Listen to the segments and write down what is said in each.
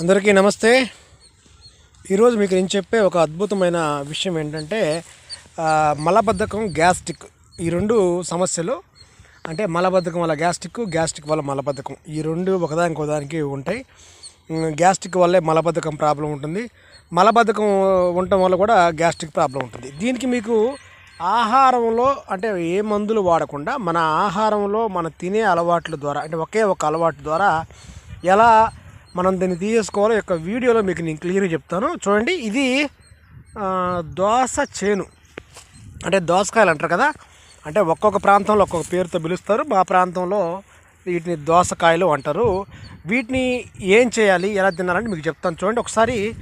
అందరికీ నమస్తే. ఈరోజు మీకు నేను చెప్పే ఒక అద్భుతమైన విషయం ఏంటంటే మలబద్ధకం గ్యాస్ట్రిక్ ఈ రెండు సమస్యలు. అంటే మలబద్ధకం వల్ల గ్యాస్ట్రిక్ గ్యాస్ట్రిక్ వల్ల మలబద్ధకం. ఈ రెండు ఒకదానికి ఒకదానికి ఉంటాయి. గ్యాస్ట్రిక్ వల్లే మలబద్ధకం ప్రాబ్లం ఉంటుంది. మలబద్ధకం ఉండటం వల్ల కూడా గ్యాస్ట్రిక్ ప్రాబ్లం ఉంటుంది. దీనికి మీకు ఆహారంలో అంటే ఏ మందులు వాడకుండా మన ఆహారంలో మన తినే అలవాట్ల ద్వారా అంటే ఒకే ఒక అలవాటు ద్వారా ఎలా మనం దీన్ని తీసేసుకోవాలి? యొక్క వీడియోలో మీకు నేను క్లియర్గా చెప్తాను. చూడండి ఇది దోస చేను. అంటే దోసకాయలు అంటారు కదా? అంటే ఒక్కొక్క ప్రాంతంలో ఒక్కొక్క పేరుతో పిలుస్తారు. మా ప్రాంతంలో వీటిని దోసకాయలు అంటారు. వీటిని ఏం చేయాలి? ఎలా తినాలని మీకు చెప్తాను. చూడండి ఒకసారి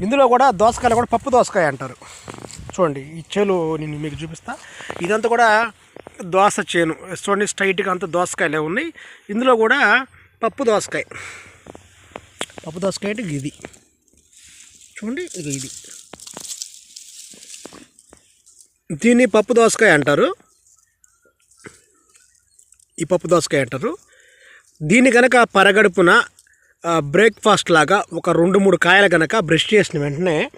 ఇందులో కూడా దోసకాయలు కూడా పప్పు దోసకాయ అంటారు. చూడండి ఈ చేలు నేను మీకు చూపిస్తా. ఇదంతా కూడా దోస చేను. చూడండి స్ట్రైట్గా అంత దోసకాయలే ఉన్నాయి. ఇందులో కూడా పప్పు దోసకాయ. పప్పు దోసకాయ అంటే ఇది. చూడండి ఇక ఇది. దీన్ని పప్పు దోసకాయ అంటారు. ఈ పప్పు దోసకాయ అంటారు. దీన్ని కనుక పరగడుపున బ్రేక్ఫాస్ట్ లాగా ఒక రెండు మూడు కాయలు కనుక బ్రష్ చేసిన వెంటనే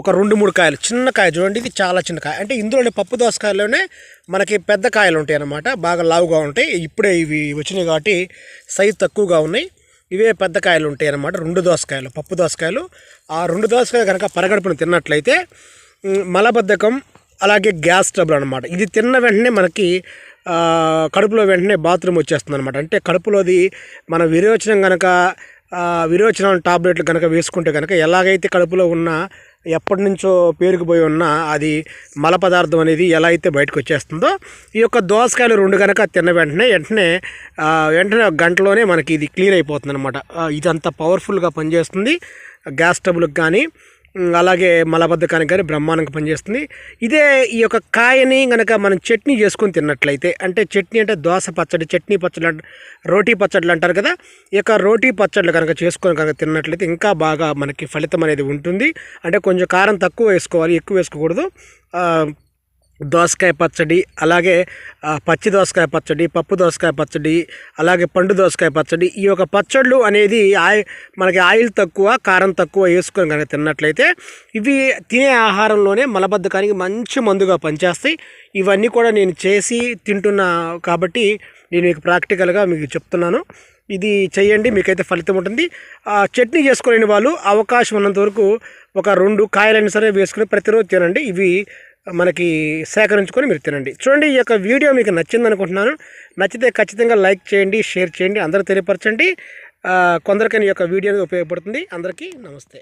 ఒక రెండు మూడు కాయలు చిన్న కాయ చూడండి ఇది చాలా చిన్న కాయ. అంటే ఇందులోనే పప్పు దోసకాయలోనే మనకి పెద్ద కాయలు ఉంటాయి అన్నమాట బాగా లావుగా ఉంటాయి. ఇప్పుడే ఇవి వచ్చినాయి కాబట్టి సైజు తక్కువగా ఉన్నాయి. ఇవే పెద్ద కాయలు ఉంటాయి అన్నమాట. రెండు దోసకాయలు పప్పు దోసకాయలు. ఆ రెండు దోసకాయలు కనుక పరగడుపును తిన్నట్లయితే మలబద్ధకం అలాగే గ్యాస్ ట్రబుల్ అనమాట ఇది తిన్న వెంటనే మనకి కడుపులో వెంటనే బాత్రూమ్ వచ్చేస్తుంది అనమాట అంటే కడుపులోది మన విరోచనం కనుక విరోచనం టాబ్లెట్లు కనుక వేసుకుంటే కనుక ఎలాగైతే కడుపులో ఉన్న ఎప్పటి నుంచో పేరుకుపోయి ఉన్న అది మల పదార్థం అనేది ఎలా అయితే బయటకు వచ్చేస్తుందో ఈ యొక్క దోసకాయలు రెండు కనుక తిన్న వెంటనే వెంటనే వెంటనే ఒక గంటలోనే మనకి ఇది క్లియర్ అయిపోతుంది అనమాట ఇదంతా పవర్ఫుల్గా పనిచేస్తుంది. గ్యాస్ ట్రబుల్కి కానీ అలాగే మలబద్ధకానికి కానీ బ్రహ్మాండంగా పనిచేస్తుంది. ఇదే ఈ యొక్క కాయని కనుక మనం చట్నీ చేసుకొని తిన్నట్లయితే అంటే చట్నీ అంటే దోస పచ్చడి చట్నీ పచ్చడి రోటీ పచ్చళ్ళు అంటారు కదా ఈ యొక్క రోటీ పచ్చళ్ళు కనుక చేసుకొని కనుక తిన్నట్లయితే ఇంకా బాగా మనకి ఫలితం అనేది ఉంటుంది. అంటే కొంచెం కారం తక్కువ వేసుకోవాలి ఎక్కువ వేసుకోకూడదు. దోసకాయ పచ్చడి అలాగే పచ్చి దోసకాయ పచ్చడి పప్పు దోసకాయ పచ్చడి అలాగే పండు దోసకాయ పచ్చడి ఈ యొక్క పచ్చళ్ళు అనేది ఆయి మనకి ఆయిల్ తక్కువ కారం తక్కువ వేసుకొని కనుక తిన్నట్లయితే ఇవి తినే ఆహారంలోనే మలబద్ధకానికి మంచి మందుగా పనిచేస్తాయి. ఇవన్నీ కూడా నేను చేసి తింటున్నా కాబట్టి నేను మీకు ప్రాక్టికల్గా మీకు చెప్తున్నాను. ఇది చేయండి మీకైతే ఫలితం ఉంటుంది. ఆ, చట్నీ చేసుకోలేని వాళ్ళు అవకాశం ఉన్నంత వరకు ఒక రెండు కాయలైనా సరే వేసుకుని ప్రతిరోజు తినండి. ఇవి మనకి సేకరించుకొని మీరు తినండి. చూడండి ఈ యొక్క వీడియో మీకు నచ్చింది అనుకుంటున్నాను నచ్చితే ఖచ్చితంగా లైక్ చేయండి షేర్ చేయండి అందరూ తెలియపరచండి. కొందరికైనా ఈ యొక్క వీడియో అనేది ఉపయోగపడుతుంది. అందరికీ నమస్తే.